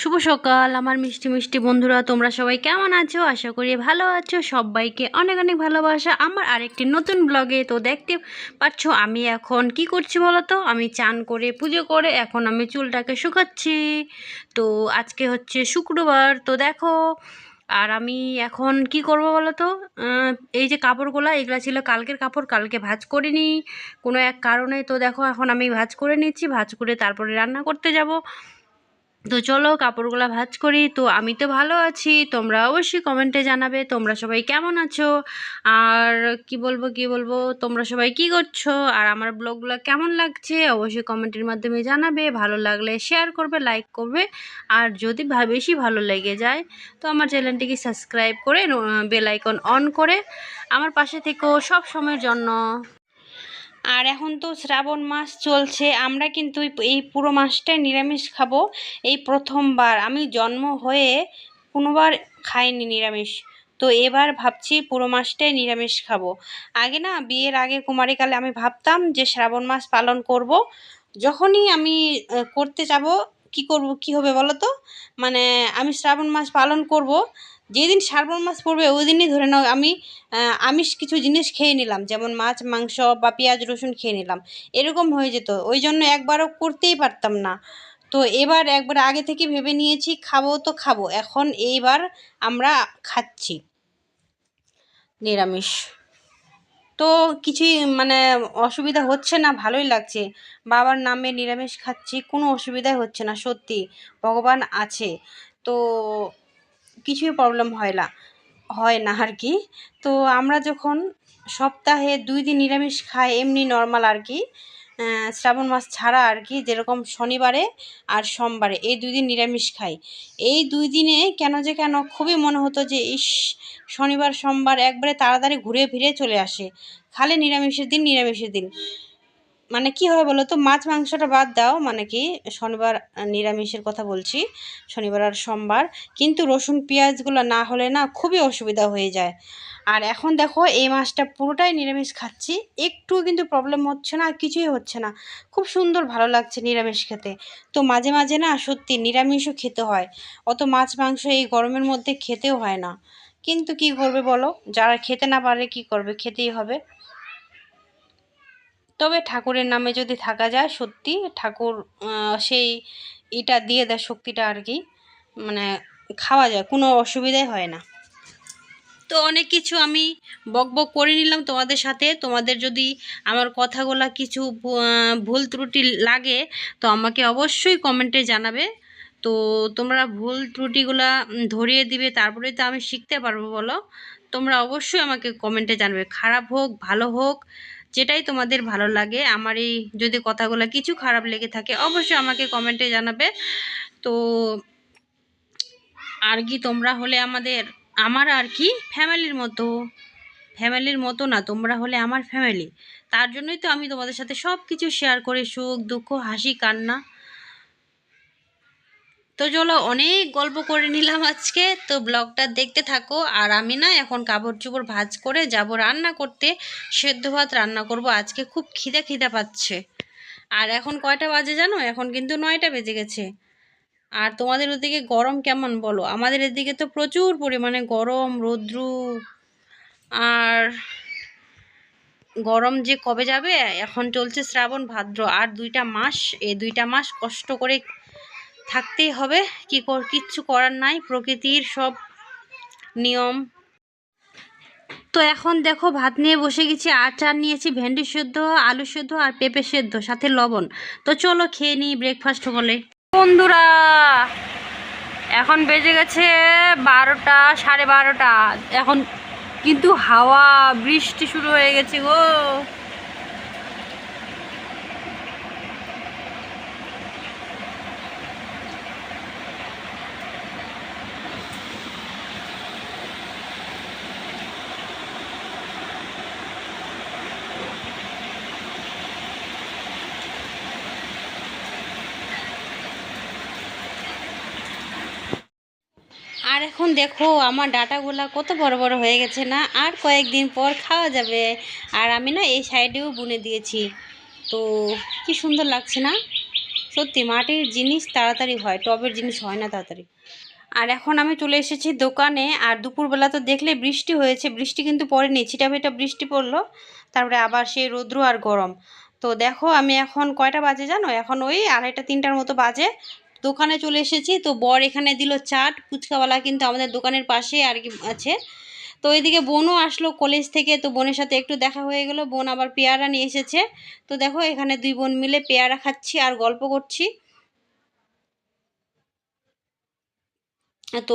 শুভ সকাল, আমার মিষ্টি মিষ্টি বন্ধুরা, তোমরা সবাই কেমন আছো? আশা করি ভালো আছো। সবাইকে অনেক অনেক ভালোবাসা। আমার আরেকটি নতুন ব্লগে তো দেখতে পাচ্ছ, আমি এখন কি করছি বলো তো আমি চান করে, পুজো করে, এখন আমি চুলটাকে শুকাচ্ছি। তো আজকে হচ্ছে শুক্রবার, তো দেখো, আর আমি এখন কি করব বলো তো এই যে কাপড়গুলো, এগুলো ছিল কালকের কাপড়, কালকে ভাজ করে নিই কোনো এক কারণে তো দেখো, এখন আমি ভাজ করে নিচ্ছি, ভাজ করে তারপরে রান্না করতে যাব। তো চলো কাপড়গুলা ভাঁজ করি। তো আমি তো ভালো আছি, তোমরা অবশ্যই কমেন্টে জানাবে, তোমরা সবাই কেমন আছো? আর কি বলব কি বলব, তোমরা সবাই কি করছ? আর আমার ব্লগগুলো কেমন লাগছে? অবশ্যই কমেন্টের মাধ্যমে জানাবে, ভালো লাগলে শেয়ার করবে লাইক করবে। আর যদি বেশি ভালো লেগে যায়, তো আমার চ্যানেলটিকে সাবস্ক্রাইব করে বেল আইকন অন করে আমার পাশে থেকেও সব সময়ের জন্য। আর এখন তো শ্রাবণ মাস চলছে, আমরা কিন্তু এই- পুরো মাসটাই নিরামিষ খাব। এই প্রথমবার, আমি জন্ম হয়ে কোনোবার খাইনি নিরামিষ। তো এবার ভাবছি পুরো মাসটাই নিরামিষ খাব। আগে না, বিয়ের আগে কুমারীকালে আমি ভাবতাম যে শ্রাবণ মাস পালন করব। যখনই আমি করতে যাব, কি করব, কি হবে বলো তো? মানে আমি শ্রাবণ মাস পালন করব। যেদিন শ্রাবণ মাস পড়বে ওই দিনই ধরে নাও আমি আমিষ কিছু জিনিস খেয়ে নিলাম, যেমন মাছ, মাংস বা পেঁয়াজ, রসুন খেয়ে নিলাম। এরকম হয়ে যেত। ওই জন্য একবারও করতেই পারতাম না। তো এবার একবার আগে থেকে ভেবে নিয়েছি, খাব তো খাব। এখন এইবার আমরা খাচ্ছি। নিরামিষ। তো কিছুই মানে অসুবিধা হচ্ছে না, ভালোই লাগছে। বাবার নামে নিরামিষ খাচ্ছি, কোনো অসুবিধাই হচ্ছে না, সত্যি। ভগবান আছে। তো কিছুই প্রবলেম হয় না হয় না আর কি। তো আমরা যখন সপ্তাহে দুই দিন নিরামিষ খাই, এমনি নর্মাল আর কি শ্রাবণ মাস ছাড়া আর কি, যেরকম শনিবারে আর সোমবারে, এই দুই দিন নিরামিষ খাই। এই দুই দিনে কেন যে কেন খুবই মনে হতো যে, ইস, শনিবার, সোমবার একবারে তাড়াতাড়ি ঘুরে ফিরে চলে আসে। খালি নিরামিষের দিন নিরামিষের দিন। মানে কি হয় বলো তো মাছ, মাংসটা বাদ দাও। মানে কি, শনিবার নিরামিষের কথা বলছি, শনিবার আর সোমবার। কিন্তু রসুন, পেঁয়াজগুলো না হলে না খুবই অসুবিধা হয়ে যায়। আর এখন দেখো, এই মাছটা পুরোটাই নিরামিষ খাচ্ছি। একটুও কিন্তু প্রবলেম হচ্ছে না কিছুই হচ্ছে না। খুব সুন্দর ভালো লাগছে নিরামিষ খেতে। তো মাঝে মাঝে না সত্যি নিরামিষও খেতে হয়। অত মাছ, মাংস এই গরমের মধ্যে খেতেও হয় না। কিন্তু কি করবে বলো? যারা খেতে না পারে কি করবে? খেতেই হবে। তবে ঠাকুরের নামে যদি থাকা যায় সত্যি ঠাকুর সেই এটা দিয়ে দেয় শক্তিটা আর কি মানে খাওয়া যায়, কোনো অসুবিধাই হয় না। তো অনেক কিছু আমি বক বক করে নিলাম তোমাদের সাথে। তোমাদের যদি আমার কথাগুলা কিছু ভুল ত্রুটি লাগে, তো আমাকে অবশ্যই কমেন্টে জানাবে। তো তোমরা ভুল ত্রুটিগুলা ধরিয়ে দিবে তারপরে তো আমি শিখতে পারব বলো। তোমরা অবশ্যই আমাকে কমেন্টে জানাবে। খারাপ হোক, ভালো হোক যেটাই তোমাদের ভালো লাগে আমার এই যদি কথাগুলো কিছু খারাপ লেগে থাকে, অবশ্যই আমাকে কমেন্টে জানাবে। তো আর কি তোমরা হলে আমাদের, আমার আর কি ফ্যামিলির মতো ফ্যামিলির মতো না, তোমরা হলে আমার ফ্যামিলি। তার জন্যই তো আমি তোমাদের সাথে সব কিছু শেয়ার করি, সুখ, দুঃখ, হাসি, কান্না। তো চলো অনেক গল্প করে নিলাম আজকে। তো ব্লগটা দেখতে থাকো। আর আমি না এখন কাপড় চোপড় ভাজ করে যাব রান্না করতে। সেদ্ধ ভাত রান্না করব। আজকে খুব খিদে খিদে পাচ্ছে। আর এখন কয়টা বাজে জানো? এখন কিন্তু নয়টা বেজে গেছে। আর তোমাদের ওদিকে গরম কেমন বলো? আমাদের এদিকে তো প্রচুর পরিমাণে গরম, রৌদ্র। আর গরম যে কবে যাবে? এখন চলছে শ্রাবণ, ভাদ্র। আর দুইটা মাস, এই দুইটা মাস কষ্ট করে থাকতেই হবে। কি কিচ্ছু করার নাই। প্রকৃতির সব নিয়ম। তো এখন দেখো, ভাত নিয়ে বসে গেছি, আচার নিয়েছি, ভেন্ডি সেদ্ধ, আলু সেদ্ধ আর পেঁপে সেদ্ধ, সাথে লবণ। তো চলো খেয়ে নিই ব্রেকফাস্ট বলে বন্ধুরা, এখন বেজে গেছে বারোটা, সাড়ে বারোটা। এখন কিন্তু হাওয়া, বৃষ্টি শুরু হয়ে গেছে গো। আর এখন দেখো, আমার ডাটাগুলা কত বড় বড় হয়ে গেছে না? আর কয়েকদিন পর খাওয়া যাবে। আর আমি না এই সাইডেও বুনে দিয়েছি। তো কি সুন্দর লাগছে না? সত্যি, মাটির জিনিস তাড়াতাড়ি হয়, টবের জিনিস হয় না তাড়াতাড়ি। আর এখন আমি চলে এসেছি দোকানে, আর দুপুরবেলা তো দেখলে বৃষ্টি হয়েছে, বৃষ্টি কিন্তু পড়েনি, ছিটাফিটা বৃষ্টি পড়ল, তারপরে আবার সেই রৌদ্র আর গরম। তো দেখো, আমি এখন কয়টা বাজে জানো? এখন ওই আড়াইটা, তিনটার মতো বাজে। দোকানে চলে এসেছি। তো বর এখানে দিল চাট, ফুচকাওয়ালা কিন্তু আমাদের দোকানের পাশে আর কি আছে। তো এদিকে বোনও আসলো কলেজ থেকে, তো বোনের সাথে একটু দেখা হয়ে গেল। বোন আবার পেয়ারা নিয়ে এসেছে। তো দেখো, এখানে দুই বোন মিলে পেয়ারা খাচ্ছি আর গল্প করছি। তো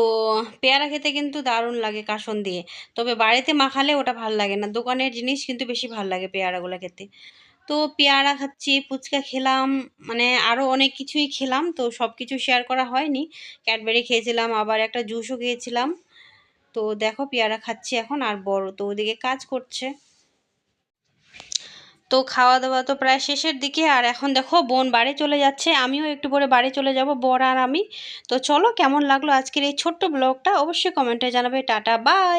পেয়ারা খেতে কিন্তু দারুণ লাগে কাসন দিয়ে। তবে বাড়িতে মাখালে ওটা ভালো লাগে না। দোকানের জিনিস কিন্তু বেশি ভালো লাগে পেয়ারাগুলো খেতে। তো পেয়ারা খাচ্ছি, ফুচকা খেলাম মানে আরও অনেক কিছুই খেলাম, তো সব কিছু শেয়ার করা হয়নি। ক্যাডবেরি খেয়েছিলাম, আবার একটা জুসও খেয়েছিলাম। তো দেখো পেয়ারা খাচ্ছি এখন, আর বড় তো ওদিকে কাজ করছে। তো খাওয়া দাওয়া তো প্রায় শেষের দিকে, আর এখন দেখো বোন বাড়ি চলে যাচ্ছে, আমিও একটু পরে বাড়ি চলে যাব, বর আর আমি। তো চলো কেমন লাগল আজকের এই ছোট্ট ব্লগটা অবশ্যই কমেন্টে জানাবে, টাটা বাই